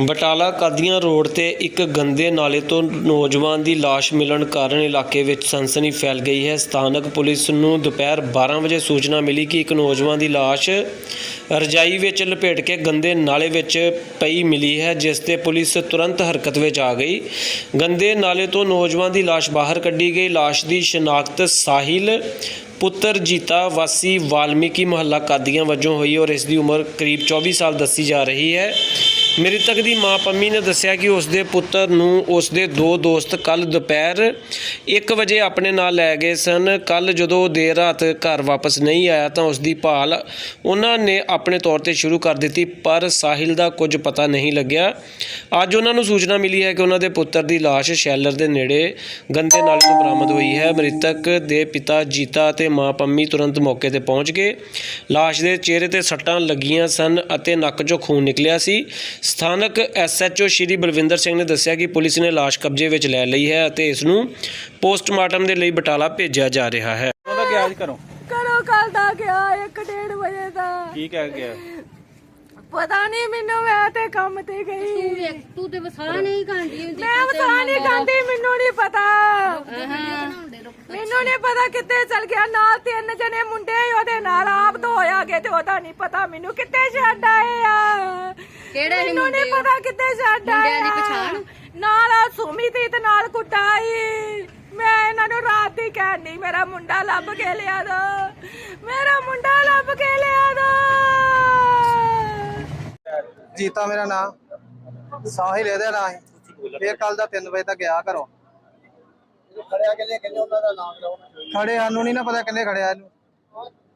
ਬਟਾਲਾ ਕਾਦੀਆਂ road ਤੇ ਇੱਕ ਗੰਦੇ ਨਾਲੇ ਤੋਂ ਨੌਜਵਾਨ ਦੀ ਲਾਸ਼ ਮਿਲਣ ਕਾਰਨ ਇਲਾਕੇ ਵਿੱਚ ਸਨਸਨੀ ਫੈਲ ਗਈ ਹੈ। ਸਥਾਨਕ ਪੁਲਿਸ ਨੂੰ ਦੁਪਹਿਰ 12 ਵਜੇ ਸੂਚਨਾ ਮਿਲੀ ਕਿ ਇੱਕ ਨੌਜਵਾਨ ਦੀ ਲਾਸ਼ ਰਜਾਈ ਵਿੱਚ ਲਪੇਟ ਕੇ ਗੰਦੇ ਨਾਲੇ ਵਿੱਚ ਪਈ ਮਿਲੀ ਹੈ, ਜਿਸ ਤੇ ਪੁਲਿਸ ਤੁਰੰਤ ਹਰਕਤ ਵਿੱਚ ਆ ਗਈ। ਗੰਦੇ ਨਾਲੇ ਤੋਂ ਨੌਜਵਾਨ ਦੀ ਲਾਸ਼ ਬਾਹਰ ਕੱਢੀ ਗਈ। ਲਾਸ਼ ਦੀ ਸ਼ਨਾਖਤ ਸਾਹਿਲ, ਪੁੱਤਰ ਜੀਤਾ, ਵਾਸੀ ਵਾਲਮੀਕੀ ਮਹੱਲਾ ਕਾਦੀਆਂ ਵਜੋਂ ਹੋਈ ਔਰ ਇਸ ਦੀ ਉਮਰ ਕਰੀਬ 24 ਸਾਲ ਦੱਸੀ ਜਾ ਰਹੀ ਹੈ। ਮ੍ਰਿਤਕ ਦੀ ਮਾਂ ਪੰਮੀ ਨੇ ਦੱਸਿਆ ਕਿ ਉਸ ਦੇ ਪੁੱਤਰ ਨੂੰ ਉਸ ਦੇ ਦੋ ਦੋਸਤ ਕੱਲ ਦੁਪਹਿਰ 1 ਵਜੇ ਆਪਣੇ ਨਾਲ ਲੈ ਗਏ ਸਨ। ਕੱਲ ਜਦੋਂ ਦੇਰ ਰਾਤ ਘਰ ਵਾਪਸ ਨਹੀਂ ਆਇਆ ਤਾਂ ਉਸ ਦੀ ਭਾਲ ਉਹਨਾਂ ਨੇ ਆਪਣੇ ਤੌਰ ਤੇ ਸ਼ੁਰੂ ਕਰ ਦਿੱਤੀ, ਪਰ ਸਾਹਿਲ ਦਾ ਕੁਝ ਪਤਾ ਨਹੀਂ ਲੱਗਿਆ। ਅੱਜ ਉਹਨਾਂ ਨੂੰ ਸੂਚਨਾ ਮਿਲੀ ਹੈ ਕਿ ਉਹਨਾਂ ਦੇ ਪੁੱਤਰ ਦੀ ਲਾਸ਼ ਸ਼ੈਲਰ ਦੇ ਨੇੜੇ ਗੰਦੇ ਨਾਲੇ ਤੋਂ ਬਰਾਮਦ ਹੋਈ ਹੈ। ਮ੍ਰਿਤਕ ਦੇ ਪਿਤਾ ਜੀਤਾ ਅਤੇ ਮਾਂ ਪੰਮੀ ਤੁਰੰਤ ਮੌਕੇ ਤੇ ਪਹੁੰਚ ਗਏ। ਲਾਸ਼ ਦੇ ਚਿਹਰੇ ਤੇ ਸੱਟਾਂ ਲੱਗੀਆਂ ਸਨ ਅਤੇ ਨੱਕ 'ਚੋਂ ਖੂਨ ਨਿਕਲਿਆ ਸੀ। ਸਥਾਨਕ ਐਸਐਚਓ ਸ਼੍ਰੀ ਬਲਵਿੰਦਰ ਸਿੰਘ ਨੇ ਦੱਸਿਆ ਕਿ ਪੁਲਿਸ ਨੇ ਲਾਸ਼ ਕਬਜ਼ੇ ਵਿੱਚ ਲੈ ਲਈ ਹੈ ਅਤੇ ਇਸ ਨੂੰ ਪੋਸਟਮਾਰਟਮ ਦੇ ਲਈ ਬਟਾਲਾ ਭੇਜਿਆ ਜਾ ਰਿਹਾ ਹੈ। ਉਹਦਾ ਗਿਆ ਅੱਜ ਘਰੋਂ? ਕਰੋ ਕੱਲ ਦਾ ਗਿਆ 1:30 ਵਜੇ ਦਾ। ਕੀ ਕਹਿ ਗਿਆ? ਪਤਾ ਨਹੀਂ ਮੈਨੂੰ ਮੈਂ ਤੇ ਕੰਮ ਤੇ ਗਈ। ਵੇਖ ਤੂੰ ਤੇ ਵਸਾ ਨਹੀਂ ਖਾਂਦੀ ਹੁੰਦੀ ਮੈਂ ਵਸਾ ਨਹੀਂ ਖਾਂਦੀ ਮੈਨੂੰ ਨਹੀਂ ਪਤਾ। ਮੈਨੂੰ ਨਹੀਂ ਪਤਾ ਕਿੱਥੇ ਚਲ ਗਿਆ ਨਾਲ ਤਿੰਨ ਜਣੇ ਮੁੰਡੇ ਉਹਦੇ ਨਾਲ ਆਪ ਤੋਂ ਹੋਇਆ ਗਏ ਤੇ ਉਹਦਾ ਨਹੀਂ ਪਤਾ ਮੈਨੂੰ ਕਿੱਥੇ ਛੱਡ ਆਏ ਆ। ਕਿਹੜੇ ਸੀ ਮੈਨੂੰ ਨਹੀਂ ਮੁੰਡੇ ਉਹ? ਪਤਾ ਕਿੱਥੇ ਛੱਡ ਆਏ ਮੁੰਡਿਆਂ ਦੀ। ਪਛਾਣ? ਨਾਲ ਆ ਸੁਮੀ ਦੀ ਤੇ ਨਾਲ ਕੁੱਟਾਈ। ਮੈਂ ਇਹਨਾਂ ਨੂੰ ਰਾਤ ਹੀ ਕਹਿਣੀ ਮੇਰਾ ਮੁੰਡਾ ਲੱਭ ਕੇ ਲਿਆ ਦੋ। ਮੇਰਾ ਮੁੰਡਾ ਲੱਭ ਕੇ ਲਿਆ ਦੋ। ਜੀਤਾ ਮੇਰਾ ਨਾਮ ਸਾਹਿਲ ਇਹਦਾ ਨਾਂ ਸੀ ਇਹ ਕੱਲ ਦਾ 3 ਵਜੇ ਤੱਕ ਗਿਆ ਘਰੋਂ। ਖੜਿਆ ਕਿੰਨੇ ਕਿੰਨੇ ਉਹਨਾਂ ਦਾ ਨਾਮ ਲਓ? ਖੜੇ ਸਾਨੂੰ ਨਹੀਂ ਨਾ ਪਤਾ ਕਿੰਨੇ ਖੜਿਆ ਇਹਨੂੰ।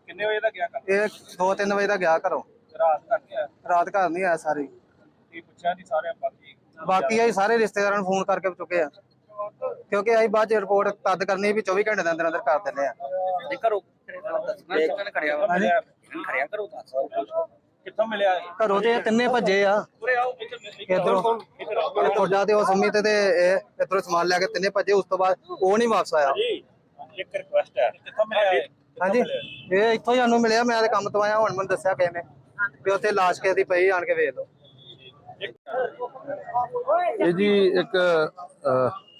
ਕਿੰਨੇ ਵਜੇ ਦਾ ਗਿਆ ਇਹ 2-3 ਵਜੇ ਤੱਕ ਗਿਆ ਘਰੋਂ। ਰਾਤ ਰਾਤ ਘਰ ਨਹੀਂ ਆਇਆ ਸਾਰੇ। ਕੀ ਪੁੱਛਿਆ ਨਹੀਂ ਸਾਰੇ ਬਾਕੀ ਬਾਕੀ ਅਸੀਂ ਸਾਰੇ ਰਿਸ਼ਤੇਦਾਰਾਂ ਨੂੰ ਫੋਨ ਕਰਕੇ ਚੁੱਕੇ ਆ। ਕਿਉਂਕਿ ਅਸੀਂ ਬਾਅਦ ਚ ਰਿਪੋਰਟ ਤਦ ਕਰਨੀ ਵੀ 24 ਘੰਟੇ ਦੇ ਅੰਦਰ ਅੰਦਰ ਕਰ ਦਿੰਦੇ ਆ। ਦੇ ਘਰੋਂ ਕਿੰਨੇ ਖੜਿਆ ਵਾ। ਖੜਿਆ ਕਰੋ ਦੱਸ। ਕਿੱਥੋਂ ਮਿਲਿਆ ਇਹ? ਘਰੋਂ ਤੇ ਇਹ ਤਿੰਨੇ ਭੱਜੇ ਆ। ਉਰੇ ਆਓ ਇੱਧਰ ਤੁਹਾਡਾ ਤੇ ਉਹ ਸੰਮੀ ਤੇ ਇਹ ਇਧਰੋਂ ਸਮਾਨ ਲੈ ਕੇ ਤਿੰਨੇ ਭੱਜੇ ਉਸ ਤੋਂ ਬਾਅਦ ਉਹ ਨਹੀਂ ਵਾਪਸ ਆਇਆ। ਜੀ ਇੱਕ ਰਿਕੁਐਸਟ ਹੈ। ਕਿੱਥੋਂ ਮਿਲਿਆ ਇਹ? ਹਾਂਜੀ ਇਹ ਇੱਥੋਂ ਹੀ ਸਾਨੂੰ ਮਿਲਿਆ ਮੈਂ ਤੇ ਕੰਮ ਤੋਂ ਆਇਆ ਹੁਣ ਮੈਨੂੰ ਦੱਸਿਆ ਕਿਸੇ ਨੇ। ਵੀ ਉੱਥੇ ਲਾਸ਼ ਕਿਸੇ ਦੀ ਪਈ, ਆਣ ਕੇ ਵੇਖ ਲਓ। ਇਹ ਜੀ ਇੱਕ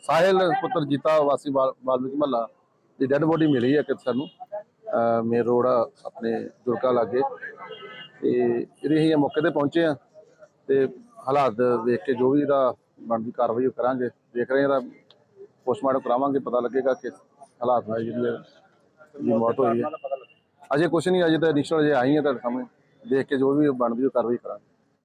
ਸਾਹਿਲ ਪੁੱਤਰ ਜੀਤਾ ਵਾਸੀ ਵਾਲ- ਮਹੱਲਾ ਦੀ ਡੈੱਡ ਬੋਡੀ ਮਿਲੀ ਹੈ ਕਿ ਸਾਨੂੰ। ਮੇਨ ਰੋਡ ਆਪਣੇ ਦੁਰਗਾ ਲਾਗੇ। ਤੇ ਜਿਹੜੇ ਅਸੀਂ ਮੌਕੇ ਤੇ ਪਹੁੰਚੇ ਆ ਤੇ ਹਾਲਾਤ ਵੇਖ ਕੇ ਜੋ ਵੀ ਇਹਦਾ ਬਣਦੀ ਕਾਰਵਾਈ ਉਹ ਕਰਾਂਗੇ। ਦੇਖ ਰਹੇ ਇਹਦਾ ਪੋਸਟਮਾਰਟਮ ਕਰਾਵਾਂਗੇ, ਪਤਾ ਲੱਗੇਗਾ ਕਿ ਹਾਲਾਤ ਨਾਲ ਜਿਹੜੀ ਮੌਤ ਹੋਈ ਹੈ। ਅਜੇ ਕੁਝ ਨਹੀਂ, ਅਜੇ ਤਾਂ ਇਨੀਸ਼ੀਅਲ ਜੇ ਆਈ ਹੈ ਤੁਹਾਡੇ ਸਾਹਮਣੇ। ਦੇਖ ਕੇ ਜੋ ਵੀ ਬਣਦੀ ਉਹ ਕਾਰਵਾਈ ਕਰਾਂਗੇ।